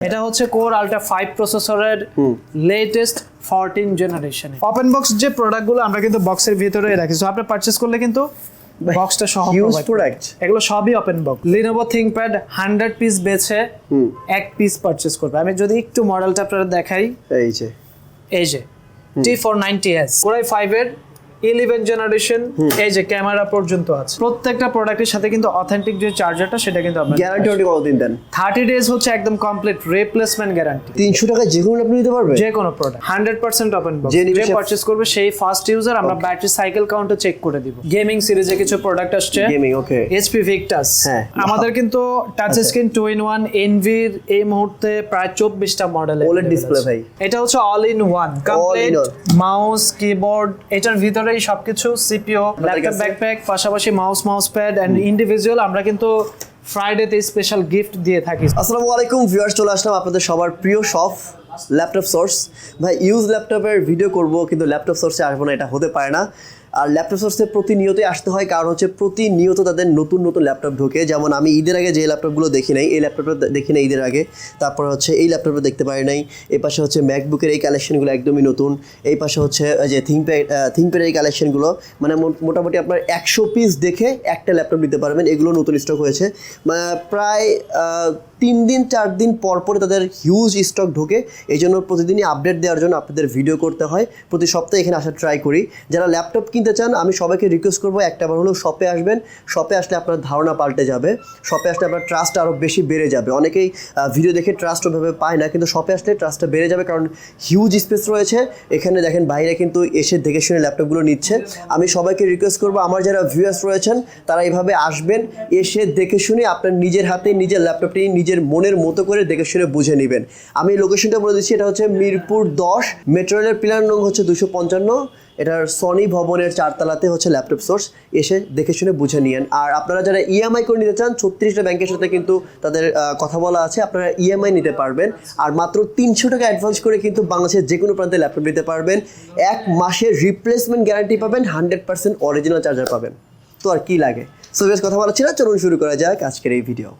এটা হচ্ছে core ultra five প্রসেসরের latest fourteen generation open box যে প্রোডাক্টগুলো আমরা কিন্তু বক্সের ভিতরে রাখি। সো আপনি পারচেস করলে কিন্তু বক্সটা সহ ইউজ প্রোডাক্ট এগুলো সবই open box Lenovo ThinkPad hundred piece বেছে এক পিস পারচেস করবে। আমি যদি একটু মডেলটা আপনারা দেখাই। এই যে। এই যে T four ninety S core i five এর ইলেভেন জেনারেশন এই যে ক্যামেরা পর্যন্ত আছে। প্রত্যেকটা প্রোডাক্টের সাথে কিন্তু অথেন্টিক যে চার্জারটা সেটা কিন্তু আপনার গ্যারান্টি ওয়ারেন্টি কতদিন দেন থার্টি ডেজ হচ্ছে একদম কমপ্লিট রিপ্লেসমেন্ট গ্যারান্টি তিনশো টাকা যে কোনো আপনি নিতে পারবেন? যে কোনো product hundred percent open box যে নিবে পারচেস করবে সেই ফার্স্ট ইউজার আমরা ব্যাটারি সাইকেল কাউন্টও চেক করে দিব। গেমিং সিরিজে কিছু প্রোডাক্ট আসছে। গেমিং ওকে এইচপি ভিক্টাস হ্যাঁ। আমাদের কিন্তু touch screen two in one এনভির এই মুহূর্তে প্রায় চব্বিশটা মডেল OLED display ভাই। এটা হচ্ছে all in one complete mouse keyboard এটার ভিতরেই সবকিছু সিপিও ল্যাপটপ ব্যাকপ্যাক পাশাপাশি mouse mouse pad and individual আমরা কিন্তু ফ্রাইডে তে স্পেশাল গিফট দিয়ে থাকি। আসসালামু আলাইকুম ভিউয়ার্স চলে আসলাম আপনাদের সবার প্রিয় শপ ল্যাপটপ সোর্স ভাই ইউজ ল্যাপটপের ভিডিও করব কিন্তু ল্যাপটপ সোর্সে আসব না এটা হতে পারে না। আর ল্যাপটপ সোর্সে প্রতিনিয়তই আসতে হয়, কারণ হচ্ছে প্রতিনিয়ত তাদের নতুন নতুন ল্যাপটপ ঢোকে। যেমন আমি ঈদের আগে যে ল্যাপটপগুলো দেখি নাই, এই ল্যাপটপটা দেখি নাই ঈদের আগে। তারপর হচ্ছে এই ল্যাপটপটা দেখতে পারি নাই। এই পাশে হচ্ছে ম্যাকবুকের এই কালেকশনগুলো একদমই নতুন। এই পাশে হচ্ছে যে থিঙ্কপ্যাড থিঙ্কপ্যাডের এই কালেকশনগুলো মানে মোটামুটি আপনার একশো পিস দেখে একটা ল্যাপটপ নিতে পারবেন। এগুলো নতুন স্টক হয়েছে। প্রায় তিন দিন, চার দিন পর পরে তাদের হিউজ স্টক ঢোকে। এই জন্য প্রতিদিনই আপডেট দেওয়ার জন্য আপনাদের ভিডিও করতে হয়। প্রতি সপ্তাহে এখানে আসার ট্রাই করি। যারা ল্যাপটপ কিনতে চান, আমি সবাইকে রিকোয়েস্ট করব একটাবার হলেও শপে আসবেন। শপে আসলে আপনার ধারণা পাল্টে যাবে। শপে আসলে আপনার ট্রাস্ট আরও বেশি বেড়ে যাবে। অনেকেই ভিডিও দেখে ট্রাস্ট ওভাবে পায় না, কিন্তু শপে আসলে ট্রাস্টটা বেড়ে যাবে কারণ হিউজ স্পেস রয়েছে। এখানে দেখেন বাইরে কিন্তু এসে দেখে শুনে ল্যাপটপগুলো নিচ্ছে। আমি সবাইকে রিকোয়েস্ট করব, আমার যারা ভিউয়ার্স রয়েছেন, তারা এইভাবে আসবেন, এসে দেখে শুনে আপনার নিজের হাতে, নিজের ল্যাপটপটি নিজের মনের মতো করে দেখে শুনে বুঝে নেবেন। আমি লোকেশনটা বলে দিচ্ছি, এটা হচ্ছে মিরপুর দশ মেট্রো রেলের পিলার নং হচ্ছে দুশো পঞ্চান্ন। এটার সনি ভবনের চারতলাতে হচ্ছে ল্যাপটপ সোর্স এসে দেখে শুনে বুঝে নিয়েন। আর আপনারা যারা ইএমআই করে নিতে চান, ছত্রিশটা ব্যাংকের সাথে কিন্তু তাদের কথা বলা আছে, আপনারা ইএমআই নিতে পারবেন। আর মাত্র তিনশো টাকা অ্যাডভান্স করে কিন্তু বাংলাদেশের যে কোনো প্রান্তে ল্যাপটপ নিতে পারবেন। এক মাসের রিপ্লেসমেন্ট গ্যারান্টি পাবেন হান্ড্রেড পার্সেন্ট অরিজিনাল চার্জার পাবেন। তো আর কি লাগে? সো বেশ কথা বলাচ্ছি না চলুন শুরু করা যাক আজকের এই ভিডিও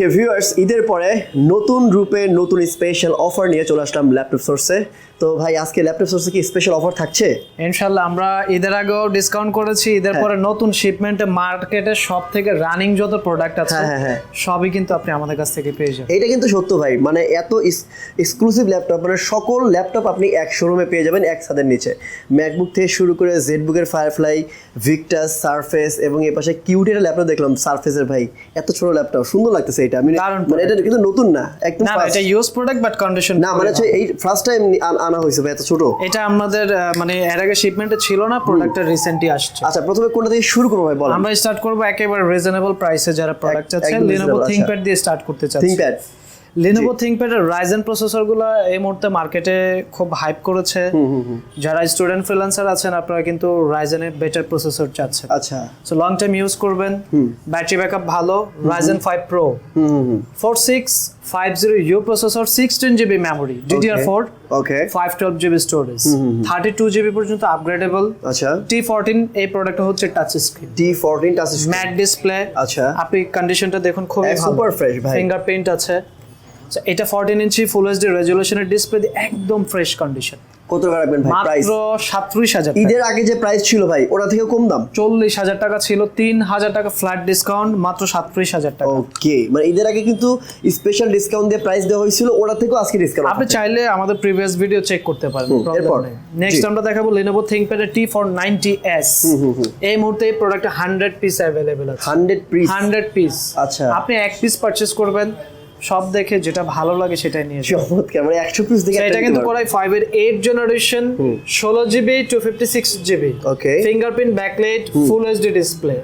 ওকে ভিউয়ার্স ঈদের পরে নতুন রূপে নতুন স্পেশাল অফার নিয়ে চলে আসলাম ল্যাপটপ সোর্সে তো ভাই আজকে ল্যাপটপ সোর্সে কি স্পেশাল অফার থাকছে? ইনশাল্লাহ আমরা ঈদের আগেও ডিসকাউন্ট করেছি। ঈদের হ্যাঁ। পরে নতুন শিপমেন্টে মার্কেটে সব থেকে রানিং যত প্রোডাক্ট আছে হ্যাঁ, হ্যাঁ। সবই কিন্তু আপনি আমাদের কাছ থেকে পেয়ে যাবেন। এটা কিন্তু সত্য ভাই মানে এত এক্সক্লুসিভ ল্যাপটপ মানে সকল ল্যাপটপ আপনি এক শোরুমে পেয়ে যাবেন এক ছাদের নিচে। ম্যাকবুক থেকে শুরু করে জেডবুকের ফায়ারফ্লাই ভিক্টাস সারফেস এবং এ পাশে কিউটের ল্যাপটপ দেখলাম সারফেসের ভাই। এত ছোট ল্যাপটপ সুন্দর লাগতেছে এটা। আমি মানে এটা কিন্তু নতুন না একদম এটা ইউজ প্রোডাক্ট বাট কন্ডিশন না মানে এই ফার্স্ট টাইম আনা হয়েছে ভাই এত ছোট? এটা আমাদের মানে এর আগে শিপমেন্টে ছিল না প্রোডাক্টটা রিসেন্টলি আসছে। আচ্ছা প্রথমে কোনটা থেকে শুরু করব ভাই বলেন। আমরা স্টার্ট করব একেবারে রিজনেবল প্রাইসে যারা প্রোডাক্ট আছে থিংকপ্যাড আচ্ছা। দিয়ে স্টার্ট করতে চাচ্ছি থিংকপ্যাড লিনোভো থিংকপ্যাড এর রাইজেন প্রসেসরগুলো এই মুহূর্তে মার্কেটে খুব হাইপ করেছে। যারা স্টুডেন্ট ফ্রিল্যান্সার আছেন আপনারা কিন্তু রাইজেনের বেটার প্রসেসর চাচ্ছেন। আচ্ছা। সো লং টাইম ইউজ করবেন। ব্যাটারি ব্যাকআপ ভালো। Ryzen five pro hmm hmm hmm. Four six five zero U processor sixteen GB memory DDR okay five twelve GB storage thirty two GB পর্যন্ত upgradeable আচ্ছা। T fourteen এই product হচ্ছে touch screen T fourteen touch matte display আচ্ছা। আপনি কন্ডিশনটা দেখুন ভালো। Super fresh ভাই। ফিঙ্গারপ্রিন্ট আছে। এটা ফোরটিন ইঞ্চি ফুল এইচডি রেজুলেশনের ডিসপ্লে একদম ফ্রেশ কন্ডিশন কত টাকা রাখবেন ভাই প্রাইস মাত্র সাতত্রিশ হাজার ঈদের আগে যে প্রাইস ছিল ভাই ওটা থেকে কম দাম? চল্লিশ হাজার টাকা ছিল তিন হাজার টাকা ফ্ল্যাট ডিসকাউন্ট মাত্র সাতত্রিশ হাজার টাকা। ওকে মানে ঈদের আগে কিন্তু স্পেশাল ডিসকাউন্ট দিয়ে প্রাইস দেওয়া হয়েছিল ওটা থেকেও আজকে ডিসকাউন্ট আপনি চাইলে আমাদের প্রিভিয়াস ভিডিও চেক করতে পারেন এরপর? নেক্সট আমরা দেখাবো Lenovo ThinkPad T four ninety S এই মুহূর্তে এই প্রোডাক্ট হান্ড্রেড পিস অ্যাভেলেবেল আছে। হান্ড্রেড পিস হান্ড্রেড পিস আচ্ছা। আপনি এক পিস পারচেস করবেন সব দেখে যেটা ভালো লাগে সেটাই নিয়ে চমৎকার মানে একশো পিস দেখে এটা কিন্তু কোরাই ফাইভ এর এইট জেনারেশন ষোলো GB two fifty six GB okay fingerprint backlight full HD display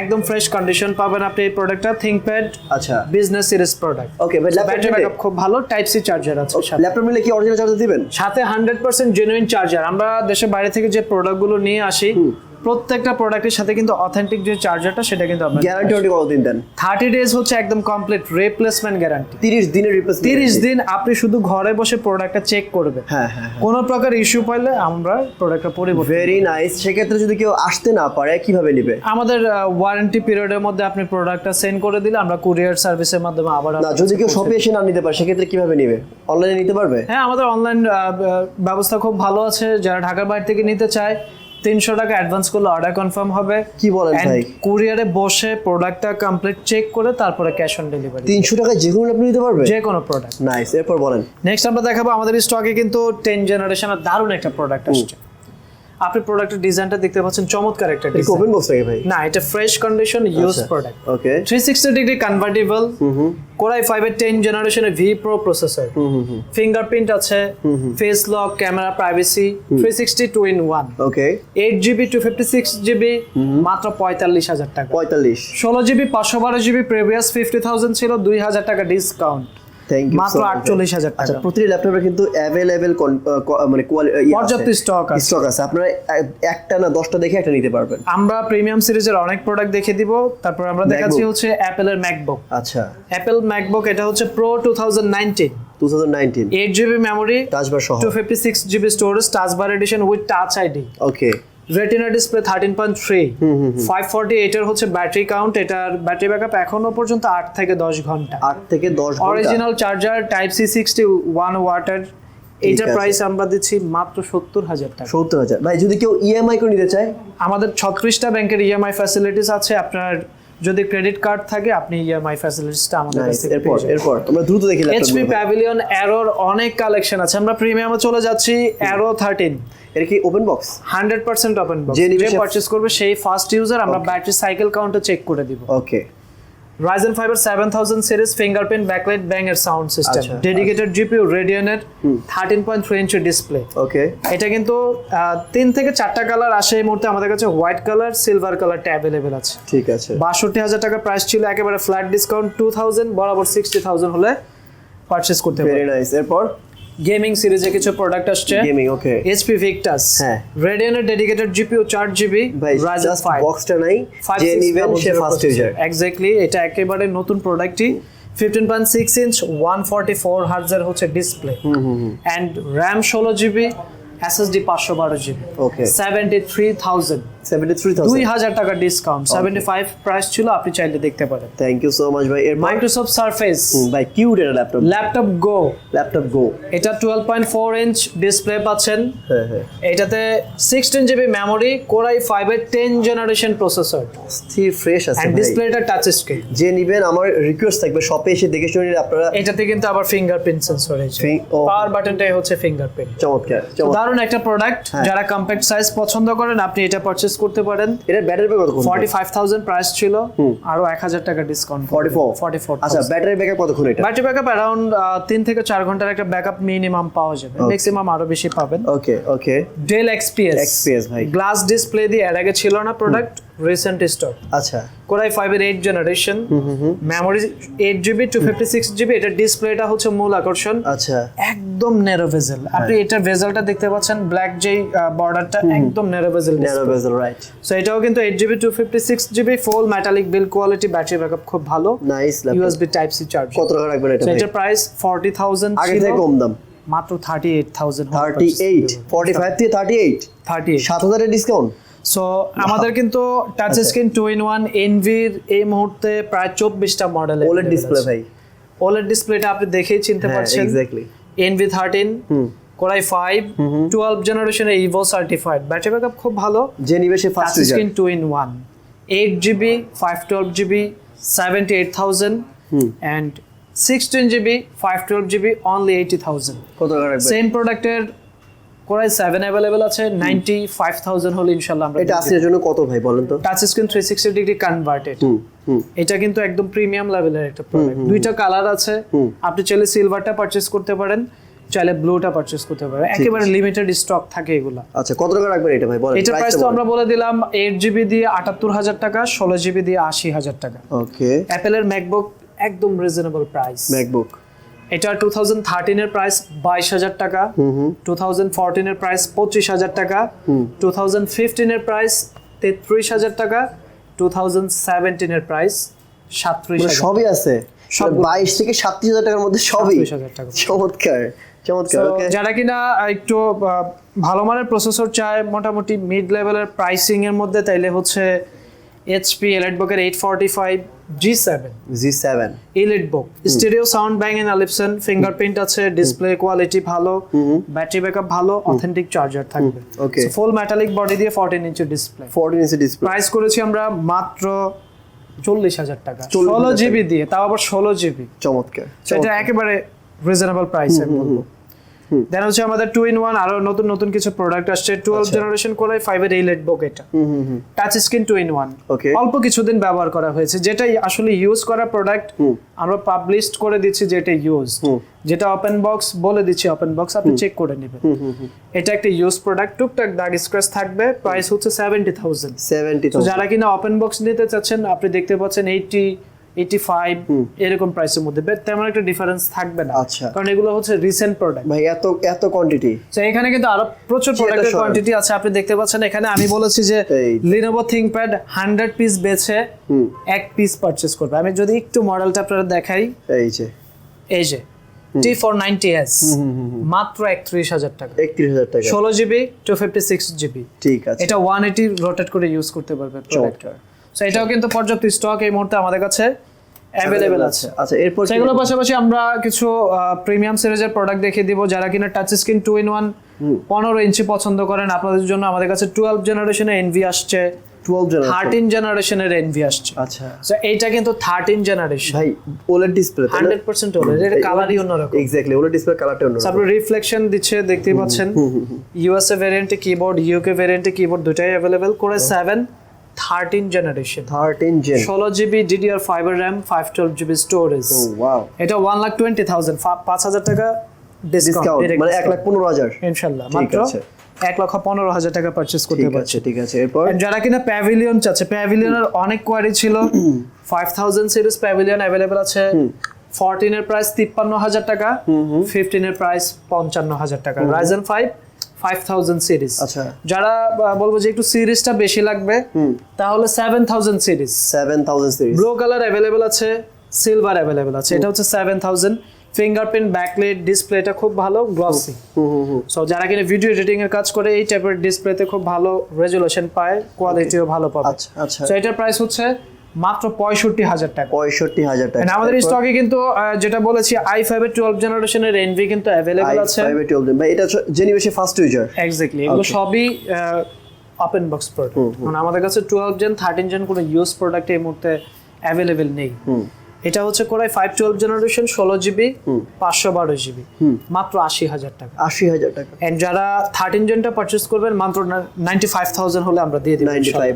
একদম ফ্রেশ কন্ডিশন পাবেন আপনি এই প্রোডাক্টটা থিঙ্কপ্যাড আচ্ছা। Business series product okay battery backup খুব ভালো টাইপ সি চার্জার আছে। ল্যাপটপ নিলে কি অরিজিনাল চার্জার দিবেন? সাথে হান্ড্রেড পার্সেন্ট জেনুইন চার্জার আমরা দেশের বাইরে থেকে যে প্রোডাক্টগুলো নিয়ে আসি প্রত্যেকটা প্রোডাক্টের সাথে কিন্তু অথেন্টিক যে চার্জারটা সেটা কিন্তু আমরা গ্যারান্টি ওয়ারেন্টি কতদিন দেন? থার্টি ডেজ হচ্ছে একদম কমপ্লিট রিপ্লেসমেন্ট গ্যারান্টি তিরিশ দিনের রিপ্লেস তিরিশ দিন আপনি শুধু ঘরে বসে প্রোডাক্টটা চেক করবেন। হ্যাঁ হ্যাঁ কোনো প্রকার ইস্যু পাইলে আমরা প্রোডাক্টটা পরিবর্তন ভেরি নাইস সেক্ষেত্রে যদি কেউ আসতে না পারে কীভাবে নিবে? আমাদের ওয়ারেন্টি পিরিয়ডের মধ্যে আপনি প্রোডাক্টটা সেন্ড করে দিলে আমরা কুরিয়ার সার্ভিসের মাধ্যমে আবার না যদি কেউ শপে এসে না নিতে পারে সেক্ষেত্রে কীভাবে নিবে? অনলাইনে নিতে পারবে? হ্যাঁ আমাদের অনলাইন ব্যবস্থা খুব ভালো আছে। যারা ঢাকার বাইরে থেকে নিতে চায় তিনশো টাকা অ্যাডভান্স করলে অর্ডার কনফার্ম হবে। কি বলেন ভাই? কুরিয়ারে বসে প্রোডাক্টটা কমপ্লিট চেক করে তারপরে ক্যাশ অন ডেলিভারি তিনশো টাকা যে কোনো আপনি নিতে পারবে যে কোনো প্রোডাক্ট নাইস এরপর বলেন। নেক্সট আমরা দেখাবো আমাদের স্টকে কিন্তু টেন জেনারেশনের দারুণ একটা প্রোডাক্ট আসছে। আপনি প্রোডাক্টের ডিজাইনটা দেখতে পাচ্ছেন চমৎকার একটা ডিজাইন ওপেন বক্স নাকি ভাই? না এটা fresh condition use. Product okay three sixty degree convertible core i five এর টেন জেনারেশনের ভি প্রো প্রসেসর ফিঙ্গারপ্রিন্ট আছে face lock camera privacy three sixty two in one okay eight GB two fifty six GB মাত্র পঁয়তাল্লিশ হাজার টাকা। পঁয়তাল্লিশ। ষোলো GB পাঁচশো বারো জিবি প্রিভিয়াস ফিফটি থাউজেন্ড ছিল দুই হাজার টাকা ডিসকাউন্ট মাত্র আটচল্লিশ হাজার আচ্ছা টাকা। প্রতিটি ল্যাপটপে কিন্তু অ্যাভেলেবেল মানে পর্যাপ্ত স্টক আছে। স্টক আছে। আপনারা একটা না দশটা দেখে একটা নিতে পারবেন। আমরা প্রিমিয়াম সিরিজের অনেক প্রোডাক্ট দেখে দিব। তারপর আমরা দেখাচ্ছি হচ্ছে অ্যাপেলের ম্যাকবুক আচ্ছা। অ্যাপেল ম্যাকবুক এটা হচ্ছে pro two thousand nineteen two thousand nineteen eight GB memory touch bar সহ। Two fifty six GB storage touch bar edition with touch ID okay retina display thirteen point three five forty এটার হচ্ছে battery count এটার battery backup এখনও পর্যন্ত আট থেকে দশ ঘণ্টা। আট থেকে দশ original charger type C sixty one watt এইটার প্রাইস আমরা দিচ্ছি মাত্র সত্তর হাজার টাকা। সত্তর হাজার। ভাই যদি কেউ ইএমআই করে নিতে চায়? আমাদের ছত্রিশটা ব্যাংকের ইএমআই ফ্যাসিলিটিস আছে আপনার যদি ক্রেডিট কার্ড থাকে আপনি ইএমআই ফ্যাসিলিটিসটা আমাদের কাছ থেকে এরপর এরপর। তোমরা দ্রুত দেখে দেখি এইচপি প্যাভিলিয়ন এরর অনেক কালেকশন আছে। আমরা প্রিমিয়ামে চলে যাচ্ছি এরো 13 এর কি open box hundred percent open box যে পারচেজ করবে সেই ফার্স্ট ইউজার আমরা ব্যাটারি সাইকেল কাউন্টার চেক করে দিব। ওকে Ryzen 5 এর 7000 সিরিজ ফিঙ্গারপ্রিন্ট ব্যাকলাইট ব্যাং এর সাউন্ড সিস্টেম আচ্ছা, ডেডিকেটেড জিপিইউ রেডিয়নের 13.3 ইঞ্চি ডিসপ্লে ওকে এটা কিন্তু তিন থেকে চারটা কালার আসে এই মুহূর্তে আমাদের কাছে। হোয়াইট কালার সিলভার কালারটা অ্যাভেলেবেল আছে। ঠিক আছে। বাষট্টি হাজার টাকা প্রাইস ছিল একেবারে ফ্ল্যাট ডিসকাউন্ট টু থাউজেন্ড বরাবর সিক্সটি থাউজেন্ড হলে পারচেস করতে পারে নাইস এরপর? গেমিং সিরিজে কিছু প্রোডাক্ট আসছে। গেমিং ওকে এইচপি ভিক্টাস হ্যাঁ। রেডিয়ান এর ডেডিকেটেড জিপিইউ ও 4 জিবি রাইজেন 5 বক্সটা নাই যে নিবেন সে ফার্স্ট ইউজার এক্স্যাক্টলি এটা একেবারে নতুন প্রোডাক্টই 15.6 ইঞ্চ 144 হার্জের হচ্ছে display hmm hmm and RAM 16 GB SSD 512 GB okay 73000 দুই হাজার টাকা ডিসকাউন্ট সেভেন্টি ফাইভ প্রাইস ছিল আপনি চাইলে দেখতে পারেন। থ্যাংক ইউ সো মাচ ভাই। এর মাইক্রোসফট সারফেস ভাই কিউট এটা laptop laptop go laptop go এটা twelve point four inch display পাচ্ছেন। হ্যাঁ হ্যাঁ। এটাতে sixteen GB memory core i ফাইভের টেন জেনারেশন প্রসেসর স্থির ফ্রেশ আছে অ্যান্ড ডিসপ্লেটা টাচ স্ক্রিন যে নিবেন আমার রিকোয়েস্ট থাকবে শপে এসে দেখে শুনে আপনারা এটাতে কিন্তু আবার ফিঙ্গারপ্রিন্ট সেন্সর হয়েছে। পাওয়ার বাটনটাই হচ্ছে ফিঙ্গারপ্রিন্ট চমৎকার চমৎকার। দারুণ একটা প্রোডাক্ট হ্যাঁ। যারা কম্প্যাক্ট সাইজ পছন্দ করেন আপনি এটা পারচেজ করতে পারেন। এটা ব্যাটারি ব্যাকআপ কত ফর্টি ফাইভ থাউজেন্ড প্রাইস ছিল আরও এক হাজার টাকা ডিসকাউন্ট 44 ফর্টি ফোর আচ্ছা ব্যাটারি ব্যাকআপ কতক্ষণ এটা? ব্যাটারি ব্যাকআপ अराउंड 3 থেকে 4 ঘণ্টার একটা ব্যাকআপ মিনিমাম পাওয়া যাবে। ম্যাক্সিমাম আরও বেশি পাবেন। Okay okay Dell XPS XPS ভাই। গ্লাস ডিসপ্লে দিয়ে এর আগে ছিল না প্রোডাক্ট রিসেন্ট স্টক আচ্ছা। কোরাই ফাইভ এর eight generation memory eight GB two fifty six GB এটা ডিসপ্লেটা হচ্ছে মূল আকর্ষণ। আচ্ছা। একদম ন্যারো ভেজেল আপনি এটার ভেজেলটা দেখতে পাচ্ছেন ব্ল্যাক যেই বর্ডারটা একদম narrow bezel nano bezel right so এটাও কিন্তু eight GB two fifty six GB full metallic build quality battery backup খুব ভালো। Nice USB type C charge কত টাকা রাখবেন এটা? এটার প্রাইস ফর্টি থাউজেন্ড আগে থেকে কম দাম। মাত্র thirty eight thousand thirty eight forty five থেকে থার্টি এইট থার্টি সাত হাজারের ডিসকাউন্ট সো আমাদের কিন্তু touch. Screen two in one এনভির এই মুহূর্তে প্রায় চব্বিশটা মডেল ওলেড ডিসপ্লে ভাই। ওলেড ডিসপ্লেটা আপনি দেখেই চিনতে হ্যাঁ পারছেন। Exactly Envy thirteen core i five twelve জেনারেশনের ইভো সার্টিফাইড ব্যাটারি ব্যাকআপ খুব ভালো। যে নিবে সে touch first screen two in one eight GB five twelve GB seventy eight thousand and sixteen GB five twelve GB only eighty thousand same প্রোডাক্টের core i seven available আছে ninety five thousand হলে ইনশাল্লাহ আমরা এটা আসলে জন্য কত ভাই বলেন তো? Touch screen three sixty degree converted এটা কিন্তু একদম প্রিমিয়াম লেভেলের একটা প্রোডাক্ট দুইটা কালার আছে। আপনি চাইলে সিলভারটা পারচেস করতে পারেন চাইলে ব্লুটা পারচেস করতে পারেন। একেবারে লিমিটেড স্টক থাকে এগুলা। আচ্ছা কত টাকা রাখবেন এটা ভাই? বলেন এটার প্রাইস তো আমরা বলে দিলাম এইট জিবি দিয়ে আটাত্তর হাজার টাকা ষোলো জিবি দিয়ে আশি হাজার টাকা। ওকে অ্যাপেলের ম্যাকবুক একদম রিজনেবল প্রাইস ম্যাকবুক এটা টু থাউজেন্ড থার্টিনের প্রাইস বাইশ হাজার টাকা টু থাউজেন্ড ফোরটিনের প্রাইস পঁচিশ হাজার টাকা টু থাউজেন্ড ফিফটিনের প্রাইস তেত্রিশ হাজার টাকা টু থাউজেন্ড সেভেন্টিনের প্রাইস সাতত্রিশ মানে সবই আছে। সবগুলো। বাইশ থেকে সাতত্রিশ হাজার টাকার মধ্যে সবই। টাকা। চমৎকার চমৎকার যারা কিনা একটু ভালো মানের প্রসেসর চায় মোটামুটি মিড লেভেলের প্রাইসিং এর মধ্যে তাইলে হচ্ছে forty five G seven G seven EliteBook stereo sound Bang and Olufsen fingerprint আছে ডিসপ্লে কোয়ালিটি ভালো ব্যাটারি ব্যাকআপ ভালো অথেন্টিক চার্জার থাকবে। Okay. ফুল মেটালিক বডি দিয়ে fourteen inch display fourteen inch display price করেছি আমরা মাত্র চল্লিশ হাজার টাকা। 40,000 ষোলো জিবি দিয়ে তাও আবার ষোলো জিবি চমৎকার। সেটা একেবারে রিজনেবল প্রাইস আমি বলব। দেন হচ্ছে আমাদের টু ইন ওয়ান আরও নতুন নতুন কিছু প্রোডাক্ট আসছে। টুয়েলভ জেনারেশন করে ফাইভের এই লেট বুক এটা। Touch screen two in one. অল্প কিছুদিন ব্যবহার করা হয়েছে যেটা আসলে ইউজ করা প্রোডাক্ট আমরা পাবলিশ করে দিচ্ছি যে এটা ইউজ যেটা ওপেন বক্স বলে দিচ্ছি ওপেন বক্স আপনি চেক করে নেবেন। এটা একটা ইউজ প্রোডাক্ট টুকটাক দাগ স্ক্র্যাচ থাকবে প্রাইস হচ্ছে সেভেন্টি থাউজেন্ড যারা কিনা ওপেন বক্স নিতে চাচ্ছেন আপনি দেখতে পাচ্ছেন এইটি এইটি ফাইভ এরকম প্রাইসের মধ্যে। তেমন একটা ডিফারেন্স থাকবে না। আচ্ছা। কারণ এগুলো হচ্ছে রিসেন্ট প্রোডাক্ট ভাই এত এত কোয়ান্টিটি তো এখানে কিন্তু আরও প্রচুর প্রোডাক্টের কোয়ান্টিটি আছে। আপনি দেখতে পাচ্ছেন এখানে আমি বলেছি যে। লিনোভো থিংকপ্যাড হান্ড্রেড পিস বেছে এক পিস পারচেস করবে। আমি যদি একটু মডেলটা আপনারা দেখাই। এই যে। এই যে টি ফোর নাইনটি এস মাত্র একত্রিশ হাজার টাকা। একত্রিশ হাজার টাকা। ষোলো GB two fifty six GB ঠিক আছে। এটা ওয়ান এইটি রোটেট করে ইউজ করতে পারবে চমৎকার। সো এটাও কিন্তু পর্যাপ্ত স্টক এই মুহূর্তে আমাদের কাছে অ্যাভেলেবেল আছে। আচ্ছা এরপর সেগুলোর পাশাপাশি আমরা কিছু প্রিমিয়াম সিরিজের প্রোডাক্ট দেখিয়ে দিব যারা কিনা touch screen two in one পনেরো ইঞ্চি পছন্দ করেন। আপনাদের জন্য আমাদের কাছে টুয়েলভ জেনারেশনের এনভি আসছে। থার্টিন জেনারেশনের এনভি আসছে। আচ্ছা। সো এইটা কিন্তু থার্টিন জেনারেশন ভাই OLED display hundred percent OLED এটা কালারই অন্যরকম। এক্স্যাক্টলি ওলেড ডিসপ্লে কালারটা অন্য তারপরে রিফ্লেকশন দিচ্ছে দেখতেই পাচ্ছেন। ইউএসএ ভ্যারিয়েন্টে কিবোর্ড ইউকে ভ্যারিয়েন্টে কিবোর্ড দুটাই অ্যাভেলেবেল করে seven thirteen generation thirteen gen ষোলো GB DDR fiber RAM five twelve GB storage এটা ওয়ান লাখ টোয়েন্টি থাউজেন্ড পাঁচ হাজার টাকা ডিসকাউন্ট মানে এক লাখ পনেরো হাজার। ইনশাল্লাহ মাত্র। এক লক্ষ পনেরো হাজার টাকা পারচেস করতে পারছে। ঠিক আছে এরপর? যারা কিনা প্যাভিলিয়ন চাচ্ছে প্যাভিলিয়নের অনেক কোয়ারি ছিল। Five thousand series Pavilion available আছে। ফোরটিন এর প্রাইস তিপ্পান্ন হাজার টাকা। ফিফটিন এর প্রাইস পঞ্চান্ন হাজার টাকা। Ryzen five five thousand series আচ্ছা। যারা বলব যে একটু সিরিজটা বেশি লাগবে তাহলে seven thousand series seven thousand series blue colour available আছে সিলভার অ্যাভেলেবেল আছে। এটা হচ্ছে সেভেন থাউজেন্ড ফিঙ্গারপ্রিন্ট ব্যাকলাইট ডিসপ্লেটা খুব ভালো গ্লসি সো যারা কিনা ভিডিও এডিটিং এর কাজ করে এই টাইপের ডিসপ্লেতে খুব ভালো রেজুলেশন পায় কোয়ালিটিও ভালো পাবে। আচ্ছা আচ্ছা। সো এটার প্রাইস হচ্ছে মাত্র পঁয়ষট্টি হাজার টাকা। পঁয়ষট্টি হাজার টাকা। আমাদের স্টকে কিন্তু যেটা বলেছি আই ফাইভ এর টুয়েলভ জেনারেশনের এনভি কিন্তু অ্যাভেলেবেল আছে। ভাই এটা জেনিবেশে ফার্স্ট ইউজার এক্স্যাক্টলি এগুলো সবই ওপেন বক্স প্রোডাক্ট মানে আমাদের কাছে টুয়েলভ জেন থার্টিন জেন কোনো ইউজ প্রোডাক্ট এই মুহূর্তে অ্যাভেলেবেল নেই। এটা হচ্ছে core i five twelve generation ষোলো জিবি পাঁচশো বারো জিবি মাত্র আশি হাজার টাকা। আশি হাজার টাকা। এন্ড যারা থার্টিন জেনটা পারচেস করবেন মাত্র নাইনটি ফাইভ থাউজেন্ড হলে আমরা দিয়ে দিই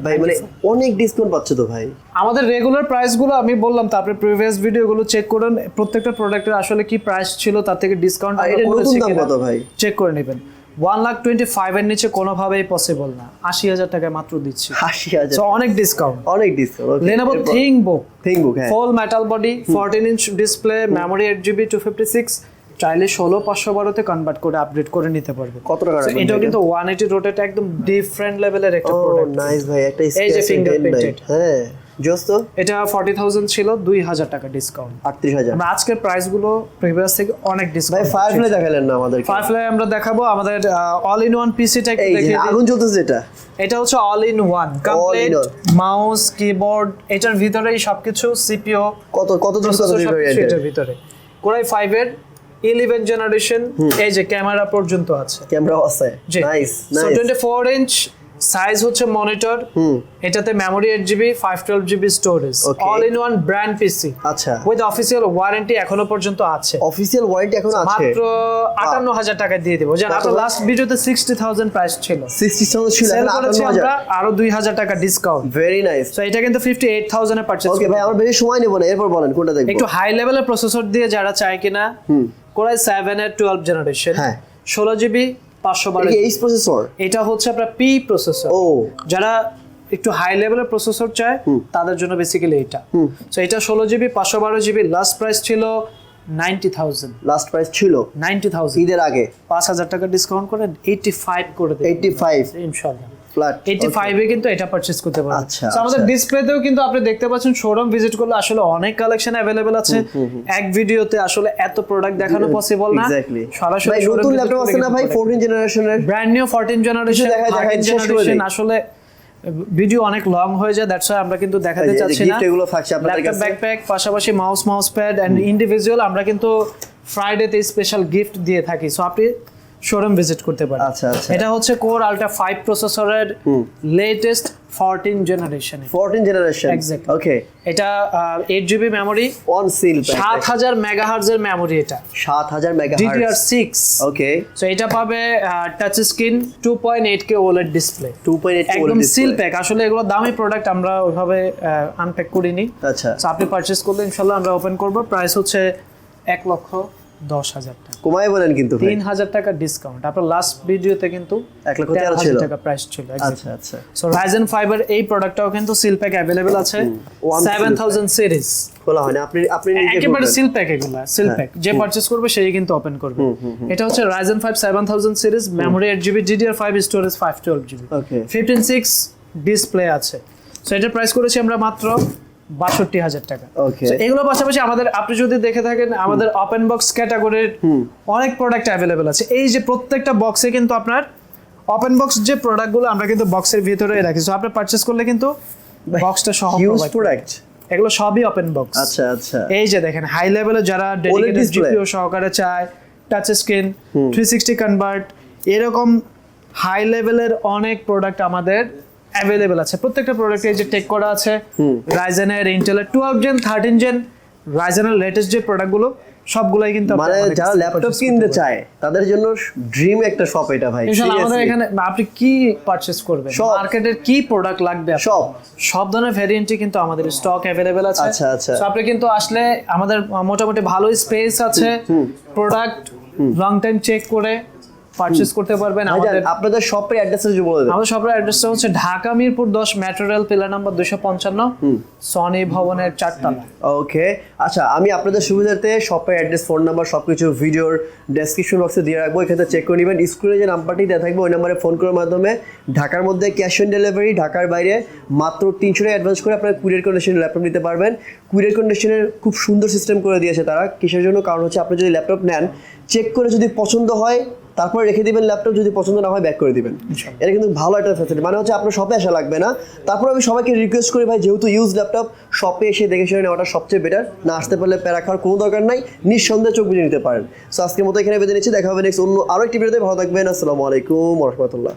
ভাই মানে অনেক ডিসকাউন্ট পাচ্ছে তো ভাই। আমাদের রেগুলার প্রাইসগুলো আমি বললাম তারপরে প্রিভিয়াস ভিডিওগুলো চেক করুন। প্রত্যেকটা প্রোডাক্টের আসলে কি প্রাইস ছিল তার থেকে ডিসকাউন্ট চেক করে নেবেন। ওয়ান লাখ টোয়েন্টি ফাইভ এর নিচে কোনোভাবেই পসিবল না। আশি হাজার টাকায় মাত্র দিচ্ছি। আশি হাজার অনেক ডিসকাউন্ট অনেক ডিসকাউন্ট লেনোভো থিংবুক হ্যাঁ। Full metal body fourteen inch display memory eight GB two fifty six চাইলে ষোলো পাঁচশো বারোতে কনভার্ট করে আপডেট করে নিতে পারবে। কত টাকা এটাও এটা? কিন্তু ওয়ান এইটি রোটেট একদম ডিফারেন্ট লেভেলের একটা প্রোডাক্ট নাইস ভাই একটা এই যে হ্যাঁ। জোস তো এটা ফর্টি থাউজেন্ড ছিল দুই হাজার টাকা ডিসকাউন্ট আমরা আজকের প্রাইসগুলো প্রিভিয়াস থেকে অনেক ভাই ডিসকাউন্ট ফায়ারফ্লাই দেখালেন না ফায়ারফ্লাই আমরা দেখাবো আমাদের অল ইন ওয়ান পিসিটা একটু দেখিয়ে আগুন জ্বলতেছে এটা। এটা হচ্ছে all in one complete mouse keyboard এটার ভিতরেই সবকিছু সিপিও কত কত কত এটার ভিতরে। কোরাই ফাইভ এর ইলেভেন জেনারেশন এই যে ক্যামেরা পর্যন্ত আছে। ক্যামেরা আছে। নাইস সো ইঞ্চ সাইজ হচ্ছে মনিটর এটাতে memory eight GB five twelve GB storage all in one brand PC আচ্ছা। উইথ অফিসিয়াল ওয়ারেন্টি এখনও পর্যন্ত আছে। অফিসিয়াল ওয়ারেন্টি এখন আছে? মাত্র আটান্ন হাজার টাকা দিয়ে দেবো। জান কত? আপনার লাস্ট ভিডিওতে সিক্সটি থাউজেন্ড প্রাইস ছিল। সিক্সটি থাউজেন্ড ছিল সেল করেছি আমরা আরও দুই হাজার টাকা ডিসকাউন্ট ভেরি নাইস তো এটা কিন্তু ফিফটি এইট থাউজেন্ডে পারচেস ওকে ভাই আমার বেশি সময় নেব না এরপর বলেন কোনটা দেখব? একটু হাই লেভেলের প্রসেসর দিয়ে যারা চায় কিনা কোরাই সেভেন এর টুয়েলভ জেনারেশন হ্যাঁ। ষোলো জিবি পাঁচশো বারো এইচ প্রসেসর এটা হচ্ছে আপনার পি প্রসেসর ও। যারা একটু হাই লেভেলের প্রসেসর চায় তাদের জন্য বেসিক্যালি এটা। তো এটা ষোলো জিবি পাঁচশো বারো জিবি লাস্ট প্রাইস ছিল নাইনটি থাউজেন্ড লাস্ট প্রাইস ছিল। নাইনটি থাউজেন্ড ঈদের আগে। পাঁচ হাজার টাকা ডিসকাউন্ট করে এইটটি ফাইভ করে দেন এইটি ফাইভ ইনশাল্লাহ এইটি okay. ফাইভে কিন্তু এটা পারচেজ করতে পারবেন। আচ্ছা, আমাদের আচ্ছা। ডিসপ্লেতেও কিন্তু আপনি দেখতে পাচ্ছেন শোরুম ভিজিট করলে আসলে অনেক কালেকশন অ্যাভেলেবেল আছে। এক ভিডিওতে আসলে এত প্রোডাক্ট দেখানো পসিবল না। এক্স্যাক্টলি সরাসরি নতুন ল্যাপটপ আছে না ভাই? 14 জেনারেশনের ব্র্যান্ড নিউ 14 জেনারেশন দেখায়, দেখায়, 13 শেষ করে জেনারেশন আসলে ভিডিও অনেক লং হয়ে যায় দ্যাটস ওয়াই আমরা কিন্তু দেখাতে চাচ্ছি না। এগুলো থাকছে আপনাদের কাছে। ব্যাকপ্যাক পাশাপাশি mouse mouse pad and individual আমরা কিন্তু ফ্রাইডেতে স্পেশাল গিফট দিয়ে থাকি। সো আপনি শোরুম ভিজিট করতে পারেন আচ্ছা, আচ্ছা। এটা হচ্ছে কোর আলট্রা 5 প্রসেসরের লেটেস্ট 14 জেনারেশনে 14 জেনারেশন Exactly. ওকে এটা eight GB memory on seal সাত হাজার মেগাহার্জের মেমোরি এটা। 7000 megahertz DDR six okay so এটা পাবে touch screen two point eight K OLED display 2.8 একদম সিল প্যাক আসলে এগুলো দামি প্রোডাক্ট আমরা ওইভাবে আনপ্যাক করিনি। আচ্ছা। So, আপনি পারচেস করলে ইনশাল্লাহ আমরা ওপেন করব। প্রাইস হচ্ছে এক লক্ষ দশ হাজার টাকা। কমায় বলেন কিন্তু তিন হাজার টাকা ডিসকাউন্ট আপনার লাস্ট ভিডিওতে কিন্তু এক লক্ষ তেরো হাজার টাকা প্রাইস ছিল আচ্ছা আচ্ছা। সো রাইজেন ফাইবার এই প্রোডাক্টটাও কিন্তু সিল প্যাক অ্যাভেলেবেল আছে। সেভেন থাউজেন্ড সিরিজ খোলা হয় না আপনি আপনি একেবারে বলবেন। সিল প্যাক এগুলা সিল হ্যাঁ। প্যাক যে পারচেস করবে সেই কিন্তু ওপেন করবে। এটা হচ্ছে Ryzen five seven thousand series memory eight GB DDR five storage five twelve GB fifteen six display আছে। সো এটার প্রাইস করেছি আমরা মাত্র বাষট্টি হাজার টাকা. এগুলো পাশাপাশি আমাদের আপনি যদি দেখে থাকেন আমাদের ওপেন বক্স ক্যাটাগরির অনেক প্রোডাক্ট অ্যাভেলেবেল আছে। এই যে প্রত্যেকটা বক্সে কিন্তু আপনার ওপেন বক্স যে প্রোডাক্টগুলো আমরা কিন্তু বক্সের ভিতরে রাখি। সো আপনি পারচেস করলে কিন্তু বক্সটা সহ। প্রোডাক্ট এগুলো সবই ওপেন বক্স আচ্ছা আচ্ছা। এই যে দেখেন হাই লেভেলে যারা ডেডিকেটেড। জিপিও সহকারে চায় touch screen three sixty convert এরকম হাই লেভেলের অনেক প্রোডাক্ট আমাদের অ্যাভেলেবেল আছে প্রত্যেকটা প্রোডাক্টে যে টেক করা আছে রাইজেনের ইন্টেলের টুয়েলভ জেন থার্টিন জেন রাইজেনের লেটেস্ট যে প্রোডাক্টগুলো সবগুলাই কিন্তু মানে যারা ল্যাপটপ কিনতে চায় তাদের জন্য ড্রিম একটা শপ এটা ভাই ইনশাআল্লাহ আমাদের। এখানে আপনি কি পারচেস করবেন সব। মার্কেটের কি প্রোডাক্ট লাগবে? সব। সব ধরনের ভ্যারিয়েন্টই কিন্তু আমাদের স্টক অ্যাভেলেবেল আছে আচ্ছা, আচ্ছা। আপনি কিন্তু আসলে আমাদের মোটামুটি ভালো স্পেস আছে প্রোডাক্ট লং টাইম চেক করে পারচেস করতে পারবেন আমাদের আপনাদের শপের অ্যাড্রেস যদি বলে দেন। আমাদের শপের অ্যাড্রেসটা হচ্ছে ঢাকা মিরপুর দশ ম্যাটেরিয়াল পিলার নাম্বার দুশো পঞ্চান্ন সনি ভবনের চারতলা। ওকে আচ্ছা আমি আপনাদের সুবিধার্থে শপের অ্যাড্রেস ফোন নাম্বার সবকিছু ভিডিওর ডেসক্রিপশন বক্সে দিয়ে রাখব। এখানে চেক করে নেবেন। স্ক্রিনে যে নাম্বারটি দেওয়া থাকবে ওই নাম্বারে ফোন করার মাধ্যমে ঢাকার মধ্যে ক্যাশ অন ডেলিভারি ঢাকার বাইরে মাত্র তিনশো টাকা অ্যাডভান্স করে আপনারা কুরিয়ার কন্ডিশনে ল্যাপটপ নিতে পারবেন। কুরিয়ার কন্ডিশনের খুব সুন্দর সিস্টেম করে দিয়েছে তারা। কিসের জন্য? কারণ হচ্ছে আপনি যদি ল্যাপটপ নেন চেক করে যদি পছন্দ হয় তারপরে রেখে দিবেন ল্যাপটপ যদি পছন্দ না হয় ব্যাক করে দিবেন। এটা কিন্তু ভালো একটা ফেসিলিটি মানে হচ্ছে আপনার শপে আসা লাগবে না। তারপর আমি সবাইকে রিকোয়েস্ট করি ভাই যেহেতু ইউজ ল্যাপটপ শপে এসে দেখে শুনে নেওয়াটা সবচেয়ে বেটার না আসতে পারলে প্যারা খাওয়ার কোনো দরকার নাই। নিঃসন্দেহে চোখ বুঝে নিতে পারেন। সো আজকের মতো এখানে বেঁধে নিচ্ছি। দেখা হবে নেক্সট অন্য আরও একটি ভিডিওতে ভালো থাকবেন। আসসালামু আলাইকুম রহমতুল্লাহ।